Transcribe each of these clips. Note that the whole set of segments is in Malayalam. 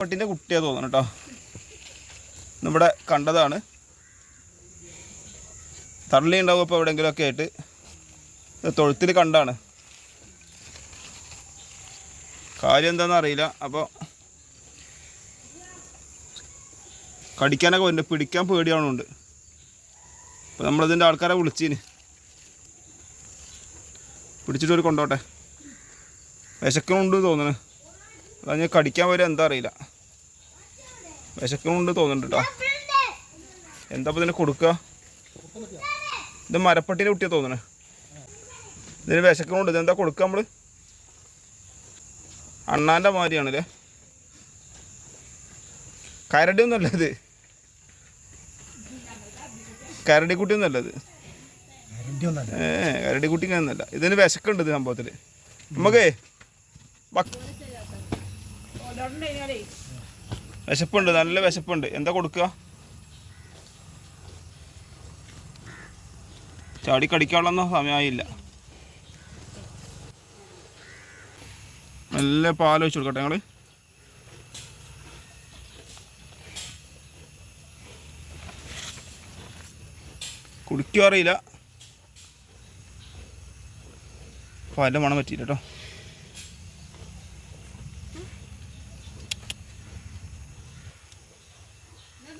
പട്ടിന്റെ കുട്ടിയാ തോന്നുന്നു കേട്ടോ നമ്മുടെ കണ്ടതാണ്. തള്ളി ഉണ്ടാവും എവിടെങ്കിലും എവിടെയെങ്കിലുമൊക്കെ ആയിട്ട്. തൊഴുത്തിൽ കണ്ടാണ്. കാര്യം എന്താണെന്ന് അറിയില്ല. അപ്പോൾ കടിക്കാനൊക്കെ വരുന്നുണ്ട് പിടിക്കാൻ പേടിയാണുണ്ട് അപ്പോൾ നമ്മളിതിന്റെ ആൾക്കാരെ വിളിച്ചീന്. പിടിച്ചിട്ട് ഒരു കൊണ്ടോട്ടെ. വിശക്കണുണ്ട് തോന്നുന്നു. അതാ ഞാൻ കടിക്കാൻ വരെ എന്താ അറിയില്ല. വിശക്കണുണ്ട് തോന്നുന്നുണ്ട് കേട്ടോ എന്താ ഇതിന് കൊടുക്കുക ഇത് മരപ്പട്ടീന്റെ കുട്ടിയാ തോന്നണേ. ഇതിന് വിശക്കുന്നുണ്ട്. ഇതെന്താ കൊടുക്കുക നമ്മൾ അണ്ണാന്റെ മാതിരിയാണല്ലേ? കരടി ഒന്നുമല്ല ഇത്. കരടിക്കുട്ടി ഒന്നും ഇത്. ഏ കരടിക്കുട്ടി ഒന്നല്ല ഇതിന് വിശക്കുണ്ട് ഇത് സംഭവത്തിൽ നമുക്കേ വിശപ്പുണ്ട് നല്ല വിശപ്പുണ്ട്. എന്താ കൊടുക്കുക? ചാടി കടിക്കാനുള്ളൊന്നും സമയമായില്ല. നല്ല പാൽ വെച്ച് കൊടുക്കട്ടെ ഞങ്ങൾ കുടിക്കുക അറിയില്ല. പാലിന്റെ മണം പറ്റിയില്ല കേട്ടോ.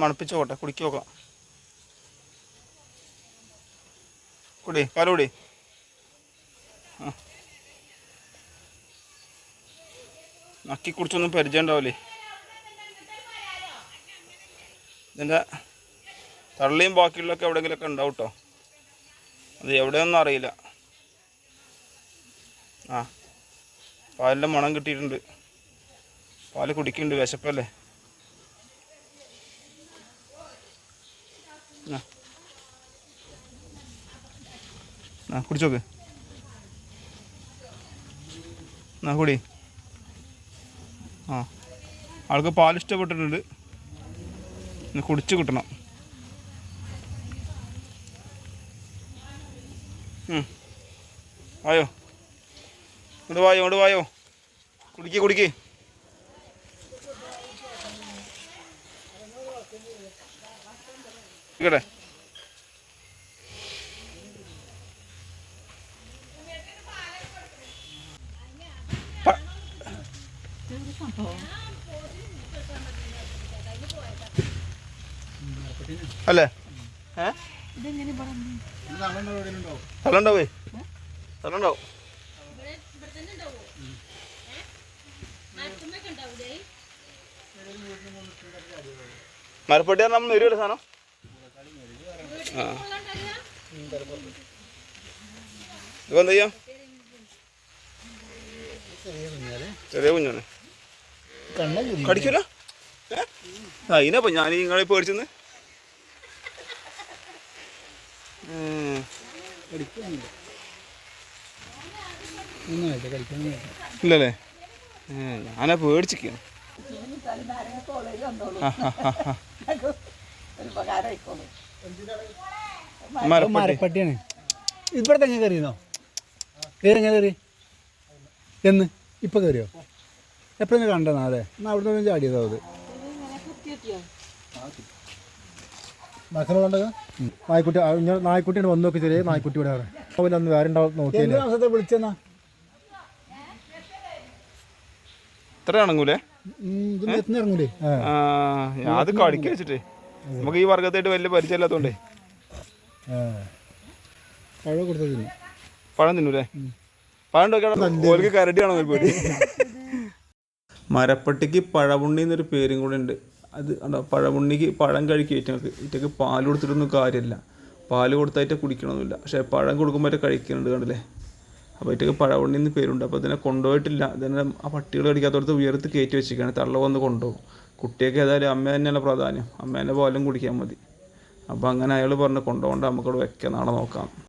മണപ്പിച്ച് പോട്ടെ കുടിക്ക് നോക്കാം കുടി പാലുകൂടി കുടി. നക്കി കുടിച്ചൊന്നും പരിചയം ഉണ്ടാവില്ലേ? ഇതിന്റെ തള്ളിയും ബാക്കിയുള്ളൊക്കെ എവിടെയെങ്കിലൊക്കെ ഉണ്ടാവും കേട്ടോ അത് എവിടെയൊന്നും അറിയില്ല. ആ. പാലിന്റെ മണം കിട്ടിയിട്ടുണ്ട്. പാൽ കുടിക്കുന്നുണ്ട് വിശപ്പല്ലേ? ആ. കുടിച്ചോക്ക്. എന്നാ കുടി. ആ. ആൾക്ക് പാൽ ഇഷ്ടപ്പെട്ടിട്ടുണ്ട്. കുടിച്ച് കിട്ടണം. ഉം. വായോ ഇങ്ങോട്ട് വായോ ഇങ്ങോട്ട് വായോ. കുടിക്ക് കുടിക്ക്. ഇക്കട്ടെ അല്ലേ? സ്ഥലം ഉണ്ടാവേ. സ്ഥലം ഉണ്ടാവും. മരപ്പട്ടി പറഞ്ഞാൽ നമ്മൾ വരുമല്ലോ സാധനം. ആ. ഇപ്പൊ എന്താ ചെയ്യാം? ചെറിയ കുഞ്ഞാണ്. കടിക്കൂല? ഏ? ആ ഇതിനപ്പോ ഞാൻ നിങ്ങളെ പേടിച്ചെന്ന്. ഇല്ലല്ലേ? ഞാനാ പേടിച്ചിരിക്കുന്നു മരപ്പട്ടി. മരപ്പട്ടിയാണ്. ഇവിടെ തന്നെ കയറിയെന്നോ ഏതെങ്ങനെ കയറി? എന്ന്? ഇപ്പൊ കയറിയോ? എപ്പോഴും കണ്ടെന്നാ അതെ. എന്നാ അവിടെ നിന്ന് ചാടിയതോ അത്. നായ്ക്കുട്ടി നായ്ക്കുട്ടിയാണ് വന്ന് നോക്കി ചെറിയ നായ്ക്കുട്ടി ഇവിടെ അവൻ അന്ന് വേറെ ഉണ്ടാവും നോക്കിയില്ല? വിളിച്ചെന്നാ? ഇത്ര ഇണങ്ങൂലേ ഇറങ്ങൂലേ? ഞാൻ അത് കളിക്ക വെച്ചിട്ട്. നമുക്ക് ഈ വർഗത്തായിട്ട് വലിയ പരിചയമില്ലാത്തോണ്ടേ. പഴം പഴം തിന്നൂലേ? പഴം ഓർക്ക് കരടിയാണോ പേടി? മരപ്പട്ടിക്ക് പഴമുണ്ണി എന്നൊരു പേരും കൂടെ ഉണ്ട്. അത് കണ്ടോ? പഴമുണ്ണിക്ക് പഴം കഴിക്കുക ഇറ്റങ്ങൾക്ക് ഇറ്റക്ക് പാൽ കൊടുത്തിട്ടൊന്നും കാര്യമില്ല. പാൽ കൊടുത്തായിട്ട് കുടിക്കണമെന്നില്ല പക്ഷേ പഴം കൊടുക്കുമ്പോൾ കഴിക്കുന്നുണ്ട് കണ്ടില്ലേ? അപ്പോൾ ഇറ്റക്ക് പഴമുണ്ണി എന്ന് പേരുണ്ട്. അപ്പോൾ ഇതിനെ കൊണ്ടുപോയിട്ടില്ല. ഇതിനെ ആ പട്ടികൾ കടിക്കാത്തടത്ത് ഉയർത്ത് കയറ്റി വെച്ചിരിക്കുകയാണ്. തള്ള വന്ന് കൊണ്ടുപോകും. കുട്ടിയൊക്കെ ഏതായാലും അമ്മ തന്നെയല്ല പ്രാധാന്യം. അമ്മേന്റെ പോലും കുടിക്കാൻ മതി. അപ്പോൾ അങ്ങനെ അയാൾ പറഞ്ഞ് കൊണ്ടുപോകണ്ട നമുക്കവിടെ വെക്കാം. നാളെ നോക്കാം.